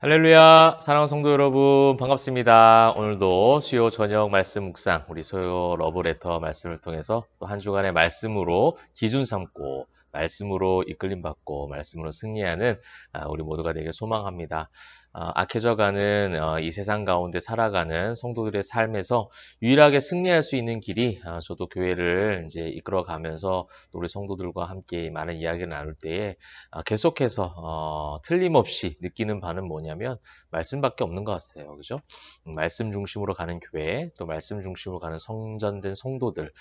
할렐루야, 사랑하는 성도 여러분, 반갑습니다. 오늘도 수요 저녁 말씀 묵상, 우리 소요 러브레터 말씀을 통해서 또 한 주간의 말씀으로 기준 삼고, 말씀으로 이끌림 받고, 말씀으로 승리하는 아, 우리 모두가 되길 소망합니다. 어, 악해져가는 어, 이 세상 가운데 살아가는 성도들의 삶에서 유일하게 승리할 수 있는 길이 어, 저도 교회를 이제 이끌어가면서 우리 성도들과 함께 많은 이야기를 나눌 때에 계속해서 틀림없이 느끼는 바는 뭐냐면 말씀밖에 없는 것 같아요. 그죠? 음, 말씀 중심으로 가는 교회, 또 말씀 중심으로 가는 성전된 성도들,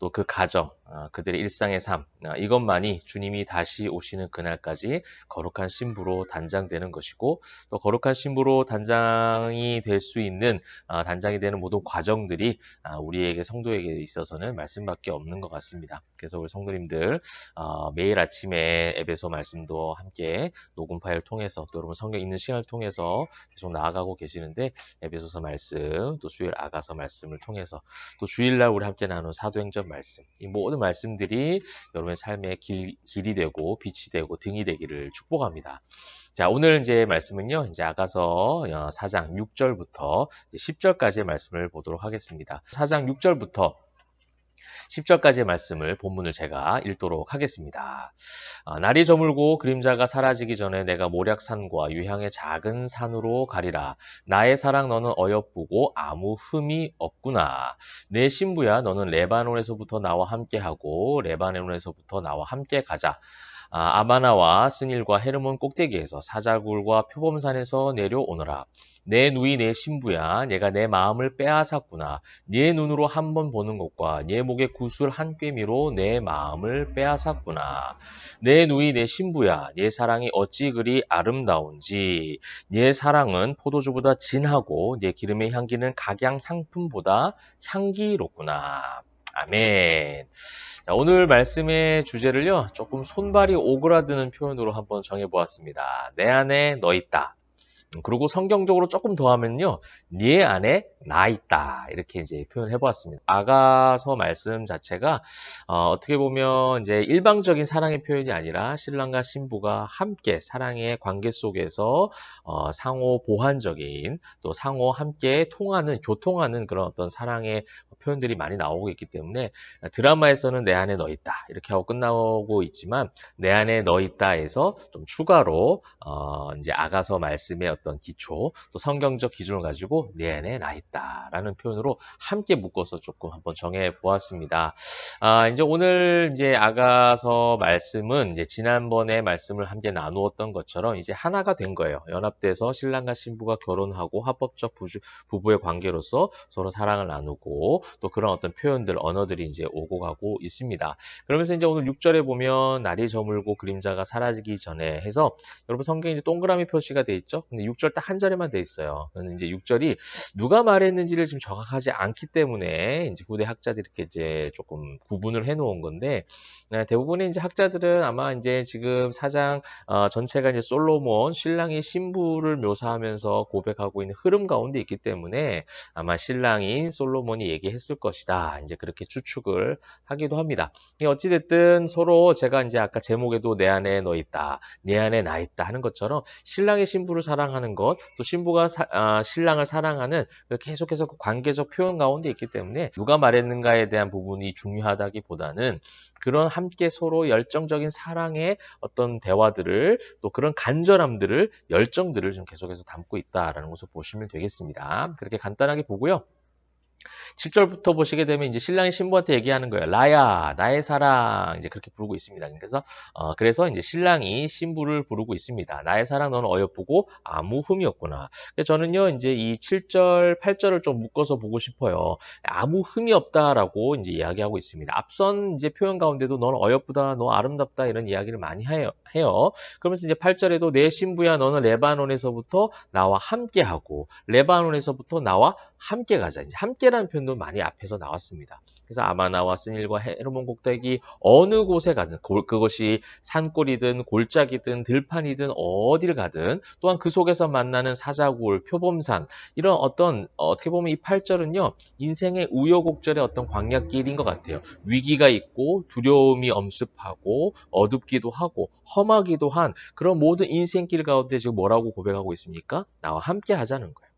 또 그 가정, 그들의 일상의 삶, 이것만이 주님이 다시 오시는 그날까지 거룩한 신부로 단장되는 것이고, 또 거룩한 신부로 단장이 될 수 있는 아, 단장이 되는 모든 과정들이 아, 우리에게 성도에게 있어서는 말씀밖에 없는 것 같습니다. 그래서 우리 성도님들 어, 매일 아침에 에베소 말씀도 함께 녹음 파일 통해서 또 여러분 성경 읽는 시간을 통해서 계속 나아가고 계시는데 에베소서 말씀 또 주일 아가서 말씀을 통해서 또 주일날 우리 함께 나눈 사도행전 말씀 이 모든 말씀들이 여러분의 삶의 길, 길이 되고 빛이 되고 등이 되기를 축복합니다. 자, 오늘 이제 말씀은요, 이제 아가서 4장 어, 6절부터 10절까지의 말씀을 보도록 하겠습니다. 4장 6절부터 10절까지의 말씀을 본문을 제가 읽도록 하겠습니다. 아, 날이 저물고 그림자가 사라지기 전에 내가 모략산과 유향의 작은 산으로 가리라. 나의 사랑 너는 어여쁘고 아무 흠이 없구나. 내 신부야 너는 레바논에서부터 나와 함께하고 레바논에서부터 나와 함께 가자. 아, 마나와 스닐과 헤르몬 꼭대기에서 사자굴과 표범산에서 내려오너라. 내 누이 내 신부야 내가 내 마음을 빼앗았구나. 네 눈으로 한 번 보는 것과 네 목에 구슬 한 꿰미로 내 마음을 빼앗았구나. 내 누이 내 신부야 네 사랑이 어찌 그리 아름다운지. 네 사랑은 포도주보다 진하고 네 기름의 향기는 각양 향품보다 향기롭구나 아멘 자, 오늘 말씀의 주제를요, 조금 손발이 오그라드는 표현으로 한번 정해보았습니다. 내 안에 너 있다. 그리고 성경적으로 조금 더 하면요, 네 안에 나 있다. 이렇게 이제 표현해 보았습니다. 아가서 말씀 자체가 어, 떻게 보면 이제 일방적인 사랑의 표현이 아니라 신랑과 신부가 함께 사랑의 관계 속에서 어, 상호 보완적인 또 상호 함께 통하는 교통하는 그런 어떤 사랑의 표현들이 많이 나오고 있기 때문에 드라마에서는 내 안에 너 있다 이렇게 하고 끝나고 있지만 내 안에 너 있다에서 좀 추가로 어, 이제 아가서 말씀의 어떤 기초 또 성경적 기준을 가지고 내 안에 나 있다라는 표현으로 함께 묶어서 조금 한번 정해 보았습니다. 아, 이제 오늘 이제 아가서 말씀은 이제 지난번에 말씀을 함께 나누었던 것처럼 이제 하나가 된 거예요. 연합돼서 신랑과 신부가 결혼하고 합법적 부부의 관계로서 서로 사랑을 나누고 또 그런 어떤 표현들, 언어들이 이제 오고 가고 있습니다. 그러면서 이제 오늘 6절에 보면 날이 저물고 그림자가 사라지기 전에 해서 여러분 성경에 이제 동그라미 표시가 돼 있죠. 근데 6절 딱 한 절에만 돼 있어요. 그는 이제 6절이 누가 말했는지를 지금 정확하지 않기 때문에 이제 후대 학자들이 이렇게 이제 조금 구분을 해 놓은 건데 네, 대부분의 이제 학자들은 아마 이제 지금 사장 어, 전체가 이제 솔로몬 신랑이 신부를 묘사하면서 고백하고 있는 흐름 가운데 있기 때문에 아마 신랑인 솔로몬이 얘기했 을 것이다. 이제 그렇게 추측을 하기도 합니다. 어찌됐든 서로 제가 이제 아까 제목에도 내 안에 너 있다, 내 안에 나 있다 하는 것처럼 신랑이 신부를 사랑하는 것, 또 신부가 사, 아, 신랑을 사랑하는 그 계속해서 그 관계적 표현 가운데 있기 때문에 누가 말했는가에 대한 부분이 중요하다기보다는 그런 함께 서로 열정적인 사랑의 어떤 대화들을 또 그런 간절함들을 열정들을 좀 계속해서 담고 있다라는 것을 보시면 되겠습니다. 그렇게 간단하게 보고요. 7절부터 보시게 되면 이제 신랑이 신부한테 얘기하는 거예요. 라야, 나의 사랑. 이제 그렇게 부르고 있습니다. 그래서, 어, 그래서 이제 신랑이 신부를 부르고 있습니다. 나의 사랑 너는 어여쁘고 아무 흠이 없구나. 저는요, 이제 이 7절, 8절을 좀 묶어서 보고 싶어요. 아무 흠이 없다라고 이제 이야기하고 있습니다. 앞선 이제 표현 가운데도 너는 어여쁘다, 너 아름답다 이런 이야기를 많이 해요. 해요. 그러면서 이제 8절에도 내 신부야 너는 레바논에서부터 나와 함께하고 레바논에서부터 나와 함께 가자. 이제 함께라는 표현도 많이 앞에서 나왔습니다. 그래서 아마나와 스닐과 헤르몬 꼭대기 어느 곳에 가든 골- 그것이 산골이든 골짜기든 들판이든 어디를 가든 또한 그 속에서 만나는 사자굴, 표범산 이런 어떤 어떻게 보면 이 8절은요 인생의 우여곡절의 어떤 광야길인 것 같아요. 위기가 있고 두려움이 엄습하고 어둡기도 하고 험하기도 한 그런 모든 인생길 가운데 지금 뭐라고 고백하고 있습니까? 나와 함께 하자는 거예요.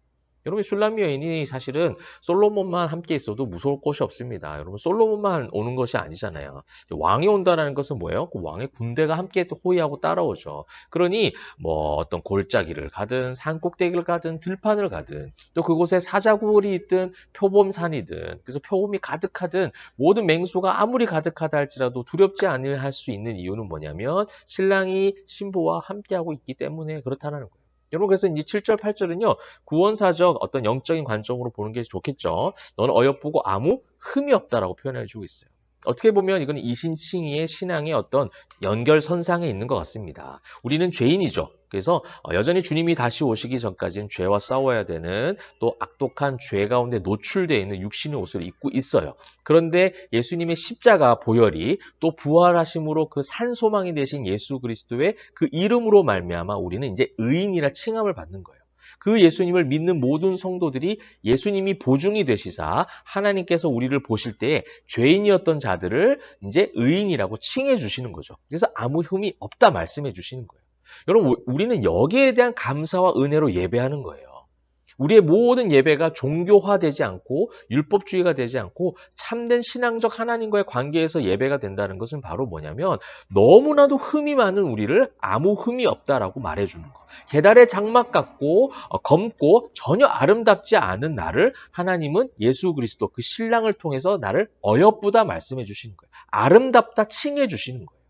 여러분 슐라미 여인이 사실은 솔로몬만 함께 있어도 무서울 곳이 없습니다. 여러분 솔로몬만 오는 것이 아니잖아요. 왕이 온다는 것은 뭐예요? 그 왕의 군대가 함께 또 호위하고 따라오죠. 그러니 뭐 어떤 골짜기를 가든 산 꼭대기를 가든 들판을 가든 또 그곳에 사자굴이 있든 표범산이든 그래서 표범이 가득하든 모든 맹수가 아무리 가득하다 할지라도 두렵지 않을 할 수 있는 이유는 뭐냐면 신랑이 신부와 함께하고 있기 때문에 그렇다는 거예요. 여러분 그래서 이제 7절 8절은요 구원사적 어떤 영적인 관점으로 보는 게 좋겠죠. 너는 어여쁘고 아무 흠이 없다라고 표현해 주고 있어요. 어떻게 보면 이건 이신칭의의 신앙의 어떤 연결선상에 있는 것 같습니다. 우리는 죄인이죠. 그래서 어, 여전히 주님이 다시 오시기 전까지는 죄와 싸워야 되는 또 악독한 죄 가운데 노출되어 있는 육신의 옷을 입고 있어요. 그런데 예수님의 십자가 보혈이 또 부활하심으로 그 산소망이 되신 예수 그리스도의 그 이름으로 말미암아 우리는 이제 의인이라 칭함을 받는 거예요. 그 예수님을 믿는 모든 성도들이 예수님이 보증이 되시사 하나님께서 우리를 보실 때에 죄인이었던 자들을 이제 의인이라고 칭해 주시는 거죠. 그래서 아무 흠이 없다 말씀해 주시는 거예요. 여러분, 우리는 여기에 대한 감사와 은혜로 예배하는 거예요. 우리의 모든 예배가 종교화되지 않고 율법주의가 되지 않고 참된 신앙적 하나님과의 관계에서 예배가 된다는 것은 바로 뭐냐면 너무나도 흠이 많은 우리를 아무 흠이 없다라고 말해주는 거. 계달의 장막 같고 어, 검고 전혀 아름답지 않은 나를 하나님은 예수 그리스도 그 신랑을 통해서 나를 어여쁘다 말씀해 주시는 거예요. 아름답다 칭해 주시는 거예요.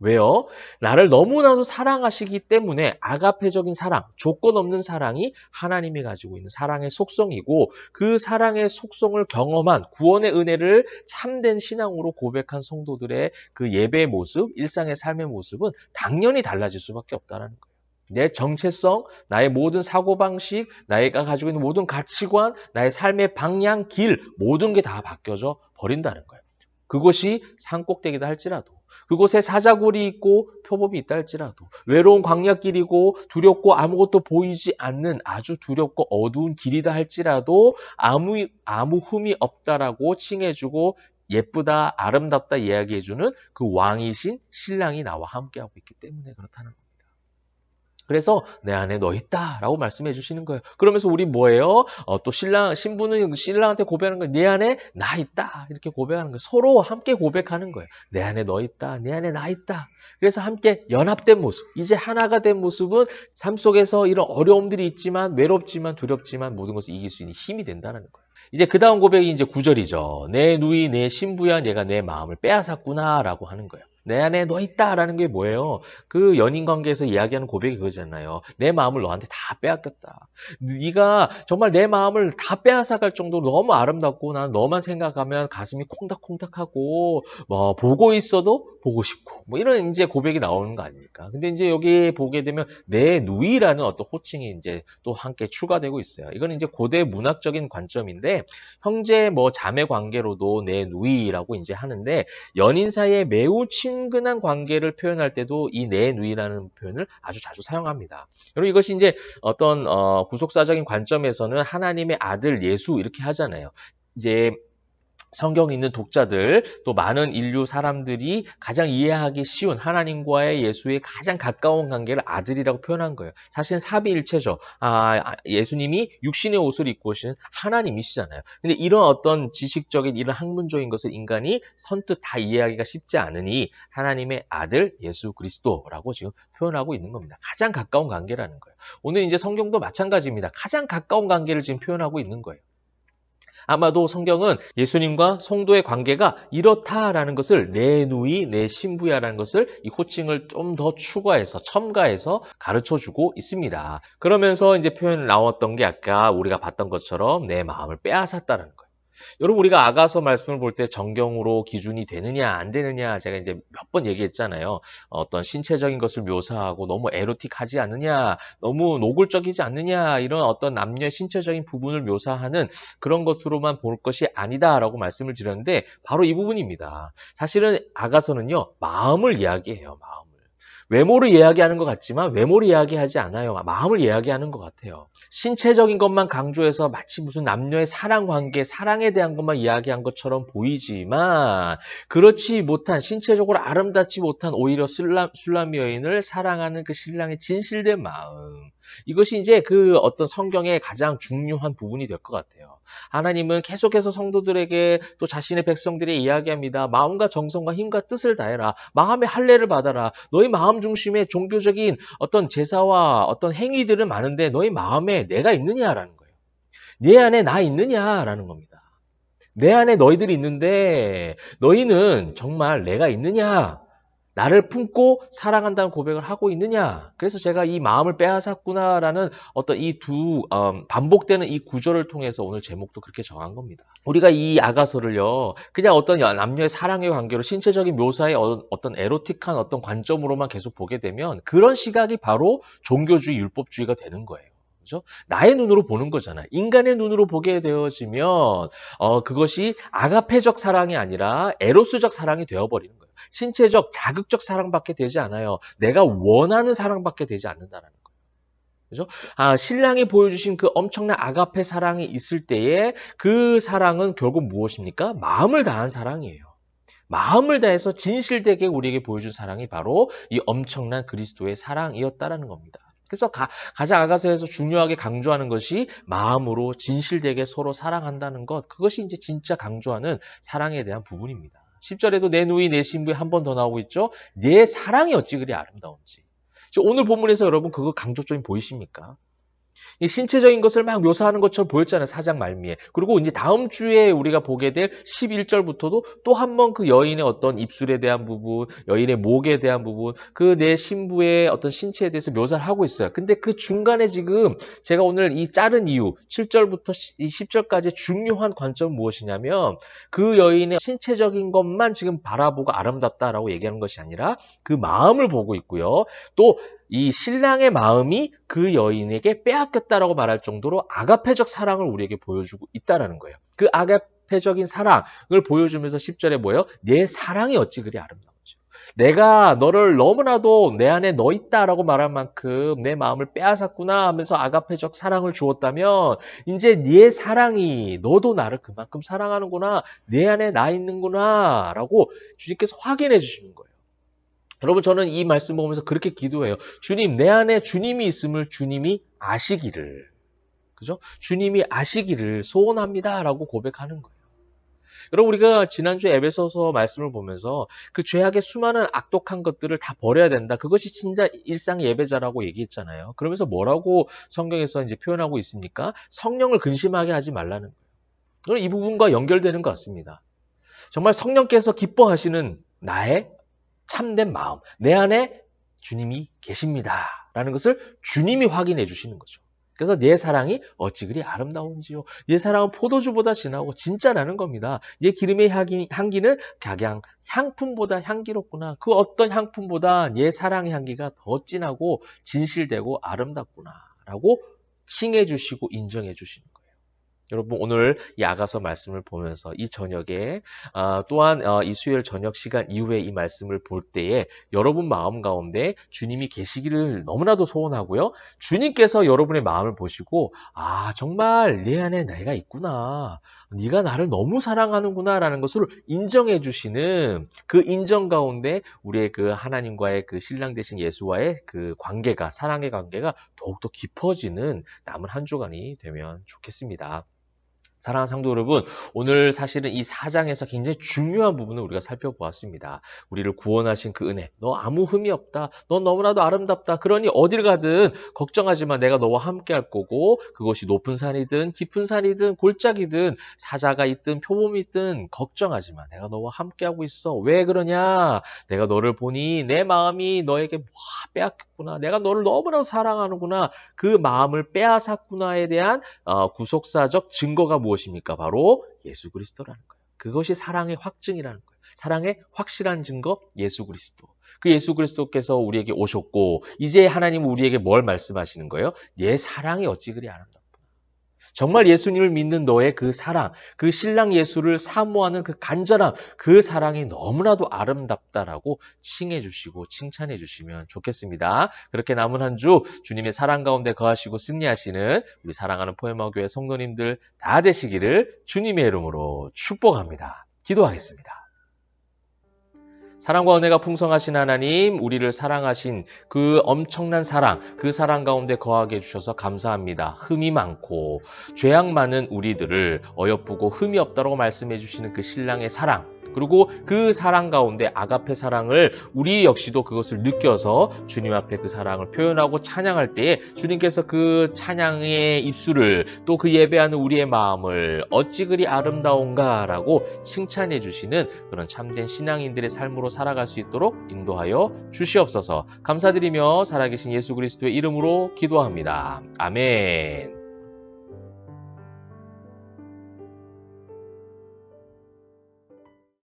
왜요? 나를 너무나도 사랑하시기 때문에 아가페적인 사랑, 조건 없는 사랑이 하나님이 가지고 있는 사랑의 속성이고 그 사랑의 속성을 경험한 구원의 은혜를 참된 신앙으로 고백한 성도들의 그 예배의 모습, 일상의 삶의 모습은 당연히 달라질 수밖에 없다는 거예요. 내 정체성, 나의 모든 사고방식, 나이가 가지고 있는 모든 가치관, 나의 삶의 방향, 길, 모든 게 다 바뀌어져 버린다는 거예요. 그것이 산꼭대기다 할지라도 그곳에 사자굴이 있고 표범이 있다 할지라도 외로운 광야길이고 두렵고 아무것도 보이지 않는 아주 두렵고 어두운 길이다 할지라도 아무 아무 흠이 없다라고 칭해주고 예쁘다 아름답다 이야기해주는 그 왕이신 신랑이 나와 함께하고 있기 때문에 그렇다는 겁니다. 그래서 내 안에 너 있다라고 말씀해 주시는 거예요. 그러면서 우리 뭐예요? 어, 또 신랑 신부는 신랑한테 고백하는 거예요. 내 안에 나 있다 이렇게 고백하는 거예요. 서로 함께 고백하는 거예요. 내 안에 너 있다, 내 안에 나 있다. 그래서 함께 연합된 모습, 이제 하나가 된 모습은 삶 속에서 이런 어려움들이 있지만 외롭지만 두렵지만 모든 것을 이길 수 있는 힘이 된다는 거예요. 이제 그 다음 고백이 이제 구절이죠 내 누이, 내 신부야, 내가 내 마음을 빼앗았구나 라고 하는 거예요. 내 안에 너 있다라는 게 뭐예요? 그 연인 관계에서 이야기하는 고백이 그거잖아요. 내 마음을 너한테 다 빼앗겼다. 네가 정말 내 마음을 다 빼앗아갈 정도로 너무 아름답고 난 너만 생각하면 가슴이 콩닥콩닥하고 뭐 보고 있어도 보고 싶고 뭐 이런 이제 고백이 나오는 거 아닙니까? 근데 이제 여기 보게 되면 내 누이라는 어떤 호칭이 이제 또 함께 추가되고 있어요. 이거는 이제 고대 문학적인 관점인데 형제 뭐 자매 관계로도 내 누이라고 이제 하는데 연인 사이에 매우 친 근한 관계를 표현할 때도 이 내 누이라는 표현을 아주 자주 사용합니다. 여러분 이것이 이제 어떤 어, 구속사적인 관점에서는 하나님의 아들 예수 이렇게 하잖아요. 이제 성경 있는 독자들 또 많은 인류 사람들이 가장 이해하기 쉬운 하나님과의 예수의 가장 가까운 관계를 아들이라고 표현한 거예요. 사실은 사비일체죠. 아, 예수님이 육신의 옷을 입고 오신 하나님이시잖아요. 근데 이런 어떤 지식적인 이런 학문적인 것을 인간이 선뜻 다 이해하기가 쉽지 않으니 하나님의 아들 예수 그리스도라고 지금 표현하고 있는 겁니다. 가장 가까운 관계라는 거예요. 오늘 이제 성경도 마찬가지입니다. 가장 가까운 관계를 지금 표현하고 있는 거예요. 아마도 성경은 예수님과 성도의 관계가 이렇다라는 것을 내 누이, 내 신부야라는 것을 이 호칭을 좀 더 추가해서 첨가해서 가르쳐 주고 있습니다. 그러면서 이제 표현 나왔던 게 아까 우리가 봤던 것처럼 내 마음을 빼앗았다는 거예요. 여러분 우리가 아가서 말씀을 볼 때 정경으로 기준이 되느냐 안 되느냐 제가 이제 몇 번 얘기했잖아요. 어떤 신체적인 것을 묘사하고 너무 에로틱하지 않느냐, 너무 노골적이지 않느냐 이런 어떤 남녀의 신체적인 부분을 묘사하는 그런 것으로만 볼 것이 아니다라고 말씀을 드렸는데 바로 이 부분입니다. 사실은 아가서는요 마음을 이야기해요. 마음을. 외모를 이야기하는 것 같지만 외모를 이야기하지 않아요. 마음을 이야기하는 것 같아요. 신체적인 것만 강조해서 마치 무슨 남녀의 사랑 관계, 사랑에 대한 것만 이야기한 것처럼 보이지만 그렇지 못한 신체적으로 아름답지 못한 오히려 술람, 술람 여인을 사랑하는 그 신랑의 진실된 마음. 이것이 이제 그 어떤 성경의 가장 중요한 부분이 될 것 같아요. 하나님은 계속해서 성도들에게 또 자신의 백성들이 이야기합니다. 마음과 정성과 힘과 뜻을 다해라. 마음의 할례를 받아라. 너희 마음 중심에 종교적인 어떤 제사와 어떤 행위들은 많은데 너희 마음에 내가 있느냐라는 거예요. 내 안에 나 있느냐라는 겁니다. 내 안에 너희들이 있는데 너희는 정말 내가 있느냐? 나를 품고 사랑한다는 고백을 하고 있느냐? 그래서 제가 이 마음을 빼앗았구나라는 어떤 이두 음, 반복되는 이 구절을 통해서 오늘 제목도 그렇게 정한 겁니다. 우리가 이 아가서를요, 그냥 어떤 남녀의 사랑의 관계로 신체적인 묘사의 어, 어떤 에로틱한 어떤 관점으로만 계속 보게 되면 그런 시각이 바로 종교주의, 율법주의가 되는 거예요. 그죠? 나의 눈으로 보는 거잖아. 인간의 눈으로 보게 되어지면 어, 그것이 아가페적 사랑이 아니라 에로스적 사랑이 되어버리는 거예요. 신체적, 자극적 사랑밖에 되지 않아요. 내가 원하는 사랑밖에 되지 않는다는 거예요. 그죠? 아, 신랑이 보여주신 그 엄청난 아가페 사랑이 있을 때에 그 사랑은 결국 무엇입니까? 마음을 다한 사랑이에요. 마음을 다해서 진실되게 우리에게 보여준 사랑이 바로 이 엄청난 그리스도의 사랑이었다라는 겁니다. 그래서 가, 가장 아가서에서 중요하게 강조하는 것이 마음으로 진실되게 서로 사랑한다는 것. 그것이 이제 진짜 강조하는 사랑에 대한 부분입니다. 10절에도 내 누이 내 신부에 한 번 더 나오고 있죠. 내 사랑이 어찌 그리 아름다운지. 오늘 본문에서 여러분 그거 강조점이 보이십니까? 이 신체적인 것을 막 묘사하는 것처럼 보였잖아요. 사장 말미에. 그리고 이제 다음 주에 우리가 보게 될 11절부터도 또 한 번 그 여인의 어떤 입술에 대한 부분, 여인의 목에 대한 부분, 그 내 신부의 어떤 신체에 대해서 묘사를 하고 있어요. 근데 그 중간에 지금 제가 오늘 이 자른 이유, 7절부터 10절까지 중요한 관점은 무엇이냐면 그 여인의 신체적인 것만 지금 바라보고 아름답다라고 얘기하는 것이 아니라 그 마음을 보고 있고요. 또 이 신랑의 마음이 그 여인에게 빼앗겼다라고 말할 정도로 아가페적 사랑을 우리에게 보여주고 있다라는 거예요. 그 아가페적인 사랑을 보여주면서 10절에 뭐예요? 내 사랑이 어찌 그리 아름다운지. 내가 너를 너무나도 내 안에 너 있다라고 말할 만큼 내 마음을 빼앗았구나 하면서 아가페적 사랑을 주었다면 이제 네 사랑이 너도 나를 그만큼 사랑하는구나 내 안에 나 있는구나라고 주님께서 확인해 주시는 거예요. 여러분 저는 이 말씀 보면서 그렇게 기도해요. 주님 내 안에 주님이 있음을 주님이 아시기를 그죠? 주님이 아시기를 소원합니다라고 고백하는 거예요. 여러분 우리가 지난주 에베소서 말씀을 보면서 그 죄악의 수많은 악독한 것들을 다 버려야 된다. 그것이 진짜 일상 예배자라고 얘기했잖아요. 그러면서 뭐라고 성경에서 이제 표현하고 있습니까? 성령을 근심하게 하지 말라는 거예요. 이 부분과 연결되는 것 같습니다. 정말 성령께서 기뻐하시는 나의 참된 마음, 내 안에 주님이 계십니다. 라는 것을 주님이 확인해 주시는 거죠. 그래서 내 사랑이 어찌 그리 아름다운지요. 내 사랑은 포도주보다 진하고 진짜라는 겁니다. 내 기름의 향기, 향기는 객양 향품보다 향기롭구나. 그 어떤 향품보다 내 사랑의 향기가 더 진하고 진실되고 아름답구나. 라고 칭해 주시고 인정해 주시는 거예요. 여러분 오늘 이 아가서 말씀을 보면서 이 저녁에 어, 또한 어, 이 수요일 저녁 시간 이후에 이 말씀을 볼 때에 여러분 마음 가운데 주님이 계시기를 너무나도 소원하고요. 주님께서 여러분의 마음을 보시고 아 정말 내 안에 내가 있구나. 네가 나를 너무 사랑하는구나라는 것을 인정해 주시는 그 인정 가운데 우리의 그 하나님과의 그 신랑 되신 예수와의 그 관계가 사랑의 관계가 더욱더 깊어지는 남은 한 주간이 되면 좋겠습니다. 사랑하는 성도 여러분, 오늘 사실은 이 사장에서 굉장히 중요한 부분을 우리가 살펴보았습니다. 우리를 구원하신 그 은혜, 너 아무 흠이 없다. 넌 너무나도 아름답다. 그러니 어딜 가든 걱정하지 마. 내가 너와 함께 할 거고, 그것이 높은 산이든 깊은 산이든 골짜기든 사자가 있든 표범이 있든 걱정하지 마. 내가 너와 함께 하고 있어. 왜 그러냐? 내가 너를 보니 내 마음이 너에게 와, 빼앗겼구나. 내가 너를 너무나 사랑하는구나. 그 마음을 빼앗았구나에 대한 어, 구속사적 증거가 무 엇입니까? 바로 예수 그리스도라는 거예요. 그것이 사랑의 확증이라는 거예요. 사랑의 확실한 증거 예수 그리스도. 그 예수 그리스도께서 우리에게 오셨고 이제 하나님은 우리에게 뭘 말씀하시는 거예요? 예 사랑이 어찌 그리 아름답구나. 정말 예수님을 믿는 너의 그 사랑, 그 신랑 예수를 사모하는 그 간절함, 그 사랑이 너무나도 아름답다라고 칭해 주시고 칭찬해 주시면 좋겠습니다. 그렇게 남은 한 주 주님의 사랑 가운데 거하시고 승리하시는 우리 사랑하는 포에마 교회 성도님들 다 되시기를 주님의 이름으로 축복합니다. 기도하겠습니다. 사랑과 은혜가 풍성하신 하나님, 우리를 사랑하신 그 엄청난 사랑, 그 사랑 가운데 거하게 해주셔서 감사합니다. 흠이 많고, 죄악 많은 우리들을 어여쁘고 흠이 없다고 말씀해 주시는 그 신랑의 사랑, 그리고 그 사랑 가운데 아가페 사랑을 우리 역시도 그것을 느껴서 주님 앞에 그 사랑을 표현하고 찬양할 때에 주님께서 그 찬양의 입술을 또 그 예배하는 우리의 마음을 어찌 그리 아름다운가라고 칭찬해 주시는 그런 참된 신앙인들의 삶으로 살아갈 수 있도록 인도하여 주시옵소서 감사드리며 살아계신 예수 그리스도의 이름으로 기도합니다. 아멘.